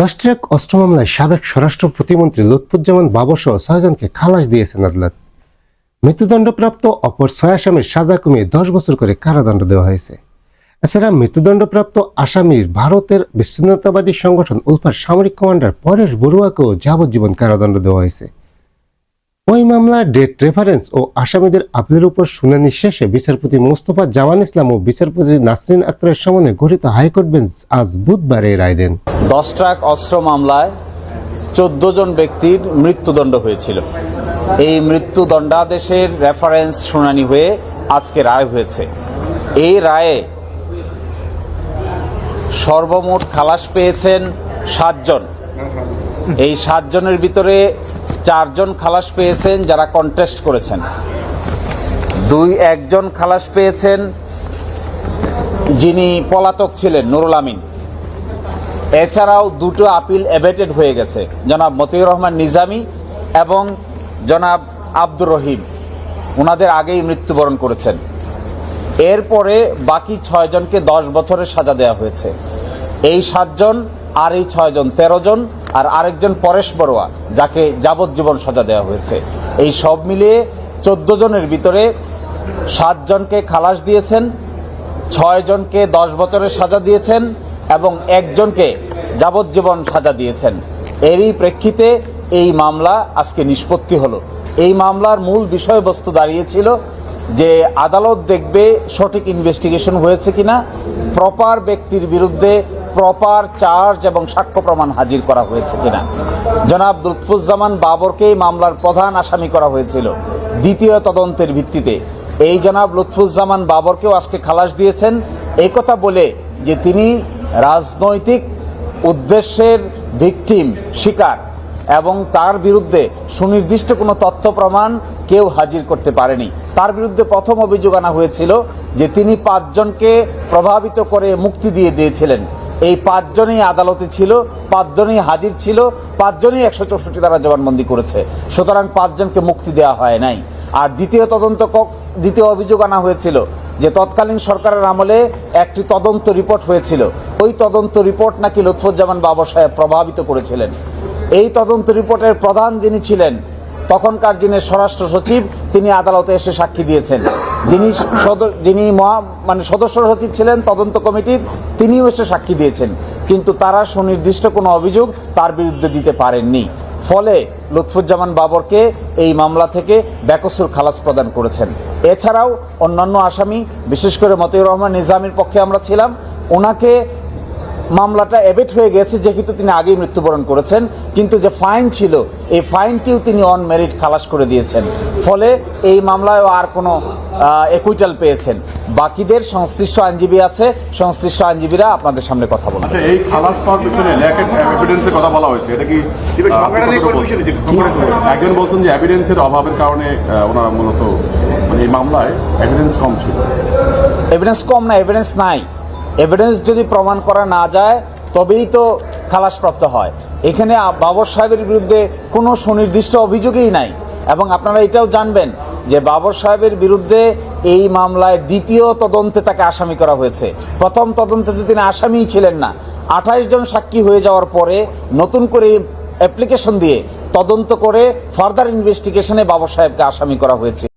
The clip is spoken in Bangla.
দশ ট্রাক অস্ত্র মামলায় সাবেক স্বরাষ্ট্র প্রতিমন্ত্রী লুৎফুজ্জামান বাবরসহ ছয়জনকে খালাস দিয়েছেন আদালত মৃত্যুদণ্ডপ্রাপ্ত অপর ছয় আসামির সাজা কমিয়ে দশ বছর করে কারাদণ্ড দেওয়া হয়েছে। এছাড়া মৃত্যুদণ্ডপ্রাপ্ত আসামির ভারতের বিচ্ছিন্নতাবাদী সংগঠন উলফার সামরিক কমান্ডার পরেশ বড়ুয়াকেও যাবজ্জীবন কারাদণ্ড দেওয়া হয়েছে। ওই মামলার ডেট রেফারেন্স ও আসামিদের আপিলের উপর শুনানি শেষে বিচারপতি মোস্তফা জামান ইসলাম ও বিচারপতি নাসরিন আক্তারের সামনে গঠিত হাইকোর্ট বেঞ্চ আজ বুধবার এই রায় দেন। দশ ট্রাক অস্ত্র মামলায় চোদ্দ জন ব্যক্তির মৃত্যুদণ্ড হয়েছিল। এই মৃত্যুদণ্ডাদেশের রেফারেন্স শুনানি হয়ে আজকে রায় হয়েছে। এই রায়ে সর্বমোট খালাস পেয়েছেন সাতজন এই সাতজনের ভিতরে চারজন খালাস পেয়েছেন যারা কন্টেস্ট করেছেন। দুই, একজন খালাস পেয়েছেন যিনি পলাতক ছিলেন, নুরুল আমিন। এছাড়াও দুটো আপিল এভেটেড হয়ে গেছে, জনাব মতিউর রহমান নিজামি এবং জনাব আব্দুর রহিম। ওনাদের আগেই মৃত্যুবরণ করেছেন। এরপরে বাকি ছয়জনকে দশ বছরের সাজা দেওয়া হয়েছে। এই সাতজন আর এই ছয়জন তেরো জন আর আরেকজন পরেশ বড়ুয়া, যাকে যাবজ্জীবন সাজা দেওয়া হয়েছে। এই সব মিলিয়ে চোদ্দ জনের ভিতরে সাতজনকে খালাস দিয়েছেন, ছয় জনকে দশ বছরের সাজা দিয়েছেন এবং একজনকে যাবজ্জীবন সাজা দিয়েছেন। এরই প্রেক্ষিতে এই মামলা আজকে নিষ্পত্তি হলো। এই মামলার মূল বিষয়বস্তু দাঁড়িয়েছিল যে আদালত দেখবে সঠিক ইনভেস্টিগেশন হয়েছে কিনা প্রপার ব্যক্তির বিরুদ্ধে প্রপার চার্জ এবং সাক্ষ্য প্রমাণ হাজির করা হয়েছে কিনা। জনাব লুৎফুজ্জামান বাবরকে এই মামলার প্রধান আসামি করা হয়েছিল। দ্বিতীয় তদন্তের ভিত্তিতে এই জনাব লুৎফুজ্জামান বাবরকেও আজকে খালাস দিয়েছেন। এই কথা বলে যে তিনি রাজনৈতিক উদ্দেশ্যের ভিকটিম, শিকার, এবং তার বিরুদ্ধে সুনির্দিষ্ট কোনো তথ্য প্রমাণ কেউ হাজির করতে পারেনি। তার বিরুদ্ধে প্রথম অভিযোগ আনা হয়েছিল যে তিনি পাঁচজনকে প্রভাবিত করে মুক্তি দিয়ে দিয়েছিলেন। এই পাঁচজনই আদালতে ছিল, পাঁচজনই হাজির ছিল, পাঁচজনই একশো চৌষট্টি দ্বারা জবানবন্দি করেছে। সুতরাং পাঁচজনকে মুক্তি দেওয়া হয় নাই। আর দ্বিতীয় তদন্ত দ্বিতীয় অভিযোগ আনা হয়েছিল যে তৎকালীন সরকারের আমলে একটি তদন্ত রিপোর্ট হয়েছিল। ওই তদন্ত রিপোর্ট নাকি লুৎফুজ্জামান বাবর সাহেব প্রভাবিত করেছিলেন। এই তদন্ত রিপোর্টের প্রধান যিনি ছিলেন তখনকার যিনি স্বরাষ্ট্র সচিব, তিনি আদালতে এসে সাক্ষী দিয়েছেন। যিনি যিনি মহা মানে সদস্য সচিব ছিলেন, তদন্ত কমিটির, তিনিও এসে সাক্ষী দিয়েছেন। কিন্তু তারা সুনির্দিষ্ট কোনো অভিযোগ তার বিরুদ্ধে দিতে পারেননি। ফলে লুৎফুজ্জামান বাবরকে এই মামলা থেকে ব্যাকসুর খালাস প্রদান করেছেন। এছাড়াও অন্যান্য আসামি, বিশেষ করে মতিউর রহমান নিজামীর পক্ষে আমরা ছিলাম, ওনাকে মামলাটা এবেট হয়ে গেছে যেহেতু তিনি আগেই মৃত্যুবরণ করেছেন। কিন্তু যে ফাইন ছিল এই ফাইনটিও তিনি অন মেরিট খালাস করে দিয়েছেন। ফলে এই মামলায় আর কোনো একুইটাল পেয়েছেন। বাকিদের সংশ্লিষ্ট আইনজীবী আছে সংশ্লিষ্ট আইনজীবীরা আপনাদের সামনে কথা বলবেন আচ্ছা এই খালাস পাওয়ার পিছনে এভিডেন্সের কথা বলা হয়েছে। এটা কি একজন বলছেন যে এভিডেন্সের অভাবের কারণে ওনারা মূলত মানে এই মামলায় এভিডেন্স কম ছিল। এভিডেন্স কম না এভিডেন্স নাই। এভিডেন্স যদি প্রমাণ করা না যায়, তবেই তো খালাসপ্রাপ্ত হয়। এখানে বাবর সাহেবের বিরুদ্ধে কোনো সুনির্দিষ্ট অভিযোগই নাই। এবং আপনারা এটাও জানবেন যে বাবর সাহেবের বিরুদ্ধে এই মামলায় দ্বিতীয় তদন্তে তাকে আসামি করা হয়েছে। প্রথম তদন্তে তো তিনি আসামিই ছিলেন না। আঠাইশ জন সাক্ষী হয়ে যাওয়ার পরে নতুন করে অ্যাপ্লিকেশন দিয়ে তদন্ত করে ফার্দার ইনভেস্টিগেশনে বাবর সাহেবকে আসামি করা হয়েছিল